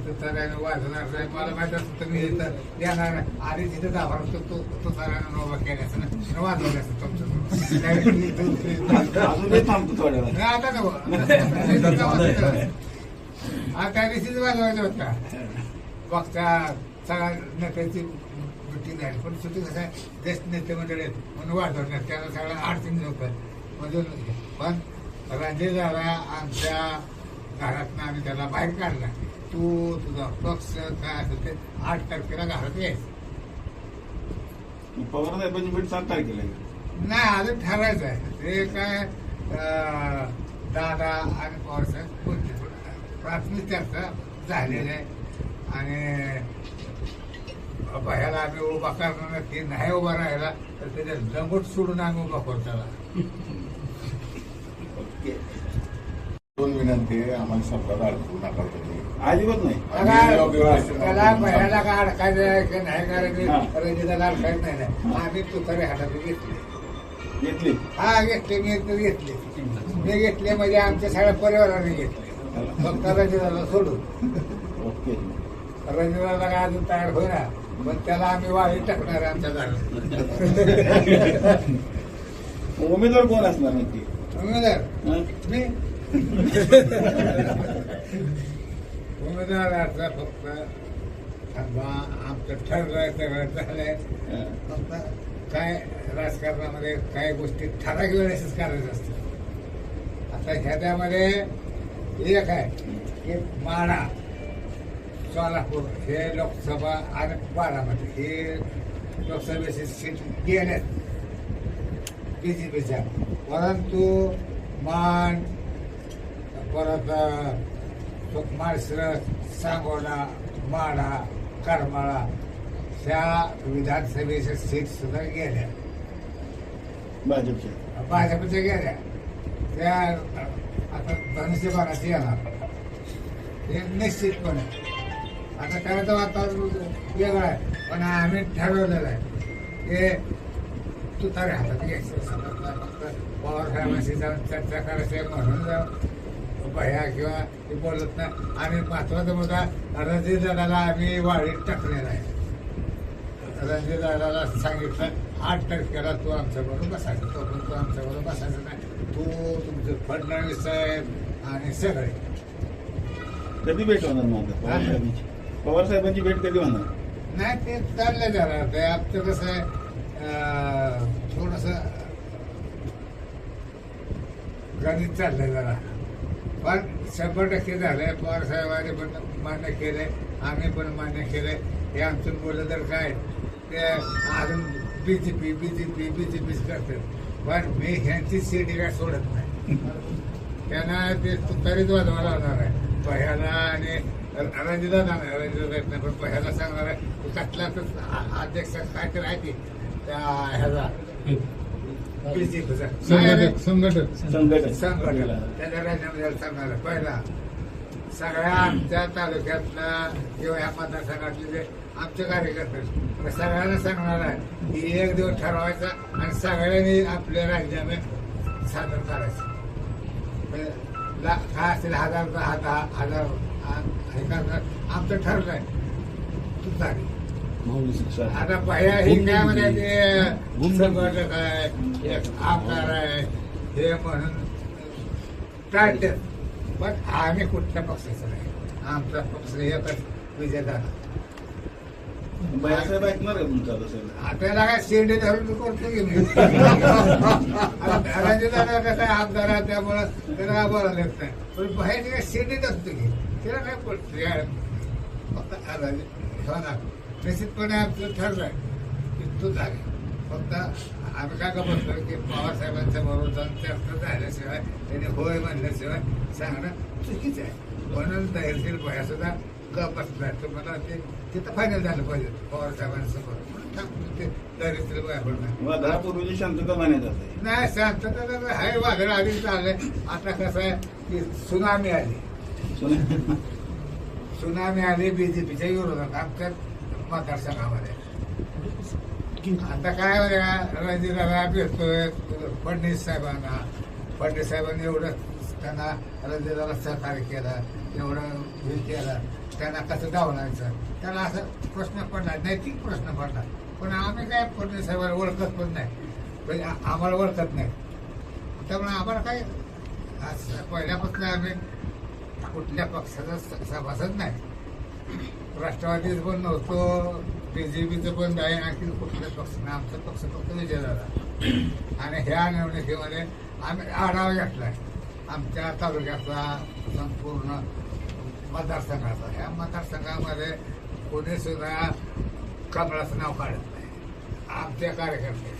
तुताऱ्यानं वाजणार नाही. मला माहीत असतं तर मी इथं नाही. आधी तिथं दाखवणार होतो तो तुताऱ्यानं उभा केल्याचं ना वाजवलं असतं तुमचं. आता नको. हा त्या दिवशीच वाजवायचा होता. बघता सगळ्या नेत्याची मिटिंग झाली पण सुटी कसं आहे ज्येष्ठ नेते मंडळी आहेत म्हणून वाजवणार त्याला सगळ्या अडचणी होतात. म्हणजे पण रणजित दादा आमच्या घरातनं आम्ही त्याला बाहेर काढला. तू तुझा पक्ष काय असेल ते आठ तारखेला घरात यायचं पवार साहेबांची भेट सात तारखेला. नाही अजून ठरायचं आहे. ते काय दादा आणि पवारसाहेब बोलते प्राथमिक चर्चा झालेली आहे. आणि भयाला आम्ही उभा करणार की नाही उभा राहिला तर त्याच्या लंगोट सोडून आम्ही उभा करू त्याला. दोन विनंती आहे आम्हाला शब्दात अडकू नका तुम्ही अजिबात नाही. त्याला त्याला भयाला काय अडकायचं नाही. करायचं रंजिताला अडकायचं नाही ना आम्ही तुतारी हातात घेतली. घेतली. हा घेतले मी तर घेतले. मी घेतले म्हणजे आमच्या सगळ्या परिवाराने घेतले. फक्त रंजिताला सोडून. ओके. रंजिताला काय अजून तयार होईना पण त्याला आम्ही वाळी टाकणार आहे आमच्या घरात. उमेदवार कोण असणार नक्की उमेदवार. हं? मी? उमेदवाराचा फक्त थांबा. आमचं ठरलंय सगळं झालंय. फक्त काय राजकारणामध्ये काय गोष्टी ठराविक वेळेसच करायचं असतं. आता ह्याच्यामध्ये एक आहे की माडा सोलापूर हे लोकसभा आणि बारामती हे लोकसभेची सीट गेल्यात बीजेपीच्या परंतु मान परत माळशिरस सांगोला माडा करमाळा ह्या विधानसभेच्या सीट सुद्धा गेल्या. भाजपच्या भाजपच्या गेल्या. त्या आता धनुष्यबाणाची येणार. हे निश्चितपणे. आता करायचं वातावरण वेगळं आहे पण आम्ही ठरवलेलं आहे की तू तर हातात घ्यायचं. पवार साहेबांशी जाऊन चर्चा करायची म्हणून जाऊन भया किंवा ते बोलत नाही. आणि महत्त्वाचा मुद्दा रणजित दादाला आम्ही वाढीत टाकलेला आहे. रणजित दादाला सांगितलं आठ तारखेला तू आमच्या बरोबर बसायचं. तो पण तू आमच्या बरोबर बसायचं नाही. तू तुमचं फडणवीस साहेब आणि सगळे. कधी भेट होणार मग पवार साहेबांची? भेट कधी होणार? नाही ते चाललं जरा. ते आमचं कसं आहे थोडस गणित चाललंय जरा. पण शंभर टक्के झालंय. पवार साहेबांनी पण मान्य केलंय. आम्ही पण मान्य केलंय. हे आमचं मुलं तर काय? ते अजून बीजेपी बीजेपी बीजेपीच करतात. पण मी ह्यांची सीटी काय सोडत नाही. त्यांना ते तरीच वाजवायला लावणार आहे. पहिला आणि रणजिता नाही रणजिता नाही पण पहिला सांगणार आहे कसला तर अध्यक्ष काय तर आहे की त्या ह्याचा संघटक संघटक संघटन संघटना त्याच्या राज्यामध्ये सांगणार पहिला सगळ्या आमच्या तालुक्यातला किंवा या मतदारसंघातले जे आमचे कार्यकर्ते सगळ्यांना सांगणार आहे की एक दिवस ठरवायचा आणि सगळ्यांनी आपले राजीनामे सादर करायचे. म्हणजे काय असेल हजार हजार आ- हे करणार. आमचं ठरलंय. तू शिक्षा आता भया ही काय म्हणजे ते संघटक आहे एक आमदार आहे हे म्हणून टाळतात पण आम्ही कुठल्या पक्षाचं नाही. आमचा पक्ष एकच ऐकणार आहे तुमचा तसं आपल्याला काय शेंडे धरून करतो की मी राजेदादा कसं आहे? आमदार आहे त्यामुळं त्याला काय बोलायला येत नाही. पण बाहेर काय शेंडीत असतो की त्याला काय पडतं फक्त राजे ना निश्चितपणे आमचं ठरलंय की तू झाले. फक्त आम्ही काय का बसलो की पवार साहेबांच्या बरोबर जाऊन चर्चा झाल्याशिवाय त्याने होय म्हणल्याशिवाय सांगणं चुकीचं आहे. म्हणून धैर्यशील भया सुद्धा गप बसलाय. तुम्हाला ते तिथं फायनल झालं पाहिजे पवार साहेबांसमोर म्हणून ते भया वादळापूर्वीची शांतता आहे. नाही शांतता तर हाय वादळ आधी चाललंय. आता कसं आहे की सुनामी आली. सुनामी आली बीजेपीच्या विरोधात. आमच्या मतदारसंघामध्ये आता काय रणजिताला भेटतोय फडणवीस साहेबांना. फडणवीस साहेबांनी एवढं त्यांना रजेला सहकार्य केलं एवढं हे केलं. त्यांना कसं डावलायचं त्याला असं प्रश्न पडला नैतिक प्रश्न पडला. पण आम्ही काय फडणवीस साहेबांना ओळखत पण नाही. म्हणजे आम्हाला ओळखत नाही. त्यामुळे आम्हाला काय असं पहिल्यापासून आम्ही कुठल्या पक्षाचा सभासद नाही. राष्ट्रवादीच पण नव्हतो बीजेपीचं पण नाही आणखी कुठल्या पक्ष नाही आमचा पक्ष फक्त विजय झाला आणि ह्या निवडणुकीमध्ये आम्ही आढावा घेतलाय आमच्या तालुक्याचा संपूर्ण मतदारसंघाचा. ह्या मतदारसंघामध्ये कोणीसुद्धा कमळाचं नाव काढत नाही. आमच्या कार्यकर्ते.